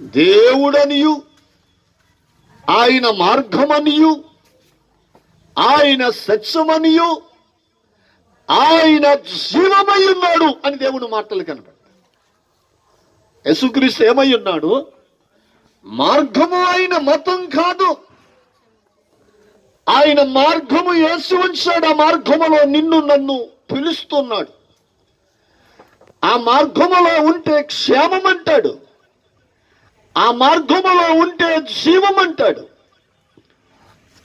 దేవుడనియు ఆయన మార్గమనియు ఆయన సత్యమనియు ఆయన జీవమై ఉన్నాడు అని దేవుని మాటలు కనపడతాయి. యేసుక్రీస్తు ఏమై ఉన్నాడు? మార్గము ఆయన మతం కాదు. ఆయన మార్గము యేసు ఉంచాడు ఆ మార్గములో నిన్ను నన్ను పిలుస్తున్నాడు. ఆ మార్గములో ఉంటే క్షేమం అంటాడు. ఆ మార్గములో ఉంటే జీవం అంటాడు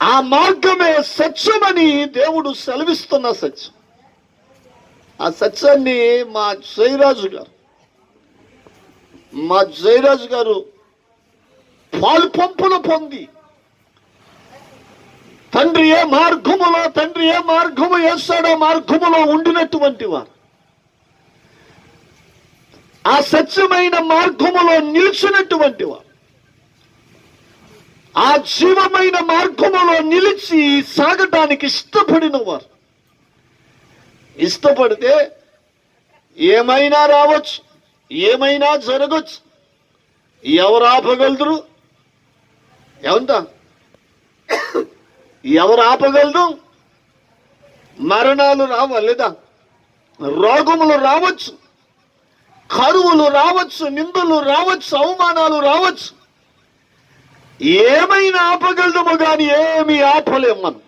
ఆ మార్గమే సత్యమని దేవుడు సెలవిస్తున్న సత్యం. ఆ సత్యాన్ని మా జయరాజు గారు మా జయరాజు గారు పాలు పంపులు పొంది తండ్రి ఏ మార్గములో తండ్రి ఏ మార్గము వేస్తాడో మార్గములో ఉండినటువంటి వారు. ఆ సత్యమైన మార్గములో నిలిచినటువంటి వారు ఆ జీవమైన మార్గములో నిలిచి సాగటానికి ఇష్టపడిన వారు ఇష్టపడితే ఏమైనా రావచ్చు ఏమైనా జరగచ్చు. ఎవరు ఆపగలరు? ఏమంటా? ఎవరు ఆపగలరు? మరణాలు రావాలేదా రోగములు రావచ్చు. కరువులు రావచ్చు నిందలు రావచ్చు అవమానాలు రావచ్చు. ఏమైనా ఆపగలము కానీ ఏమి ఆపలేము మనం.